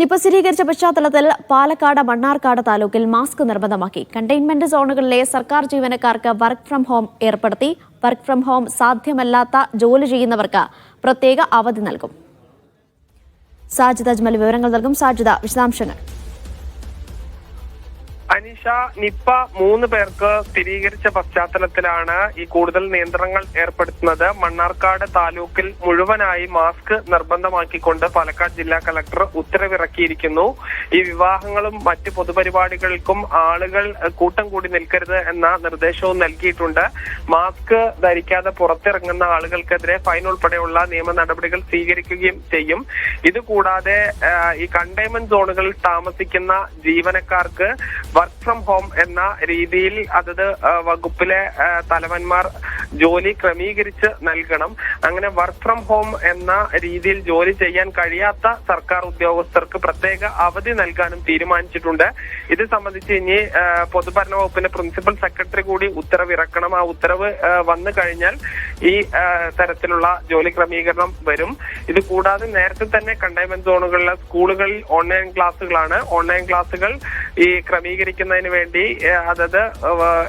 Nipah സ്ഥിരീകരിച്ച പശ്ചാത്തലത്തിൽ പാലക്കാട് മണ്ണാർക്കാട് താലൂക്കിൽ മാസ്ക് നിർബന്ധമാക്കി. കണ്ടെയ്ൻമെന്റ് സോണുകളിലെ സർക്കാർ ജീവനക്കാർക്ക് വർക്ക് ഫ്രം ഹോം ഏർപ്പെടുത്തി. വർക്ക് ഫ്രം ഹോം സാധ്യമല്ലാത്ത ജോലി ചെയ്യുന്നവർക്ക് പ്രത്യേക അവധി നൽകും. സാജിദ് അജ്മൽ വിവരങ്ങൾ നൽകും. സാജിദ വിശദാംശങ്ങൾ. അനിഷ നിപ്പ മൂന്ന് പേർക്ക് സ്ഥിരീകരിച്ച പശ്ചാത്തലത്തിലാണ് ഈ കൂടുതൽ നിയന്ത്രണങ്ങൾ ഏർപ്പെടുത്തുന്നത്. മണ്ണാർക്കാട് താലൂക്കിൽ മുഴുവനായി മാസ്ക് നിർബന്ധമാക്കിക്കൊണ്ട് പാലക്കാട് ജില്ലാ കളക്ടർ ഉത്തരവിറക്കിയിരിക്കുന്നു. ഈ വിവാഹങ്ങളും മറ്റ് പൊതുപരിപാടികൾക്കും ആളുകൾ കൂട്ടം കൂടി നിൽക്കരുത് എന്ന നിർദ്ദേശവും നൽകിയിട്ടുണ്ട്. മാസ്ക് ധരിക്കാതെ പുറത്തിറങ്ങുന്ന ആളുകൾക്കെതിരെ ഫൈൻ ഉൾപ്പെടെയുള്ള നിയമ നടപടികൾ സ്വീകരിക്കുകയും ചെയ്യും. ഇതുകൂടാതെ ഈ കണ്ടെയ്ൻമെന്റ് സോണുകളിൽ താമസിക്കുന്ന ജീവനക്കാർക്ക് വർക്ക് ഫ്രം ഹോം എന്ന രീതിയിൽ അതത് വകുപ്പിലെ തലവന്മാർ ജോലി ക്രമീകരിച്ച് നൽകണം. അങ്ങനെ വർക്ക് ഫ്രം ഹോം എന്ന രീതിയിൽ ജോലി ചെയ്യാൻ കഴിയാത്ത സർക്കാർ ഉദ്യോഗസ്ഥർക്ക് പ്രത്യേക അവധി നൽകാനും തീരുമാനിച്ചിട്ടുണ്ട്. ഇത് സംബന്ധിച്ച് ഇനി പൊതുഭരണ വകുപ്പിന്റെ പ്രിൻസിപ്പൽ സെക്രട്ടറി കൂടി ഉത്തരവിറക്കണം. ആ ഉത്തരവ് വന്നു കഴിഞ്ഞാൽ ഈ തരത്തിലുള്ള ജോലി ക്രമീകരണം വരും. ഇത് കൂടാതെ നേരത്തെ തന്നെ കണ്ടെയ്ൻമെന്റ് സോണുകളിലെ സ്കൂളുകളിൽ ഓൺലൈൻ ക്ലാസ്സുകളാണ് ഓൺലൈൻ ക്ലാസ്സുകൾ ഈ ക്രമീകരിക്കുന്നതിന് വേണ്ടി അതത്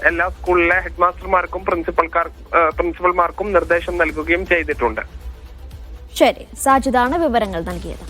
എല്ലാ സ്കൂളിലെ ഹെഡ് മാസ്റ്റർമാർക്കും പ്രിൻസിപ്പൽക്കാർ പ്രിൻസിപ്പൽമാർക്കും നിർദ്ദേശം നൽകുകയും ചെയ്തിട്ടുണ്ട്. ശരി. സാജിദാണ് വിവരങ്ങൾ നൽകിയത്.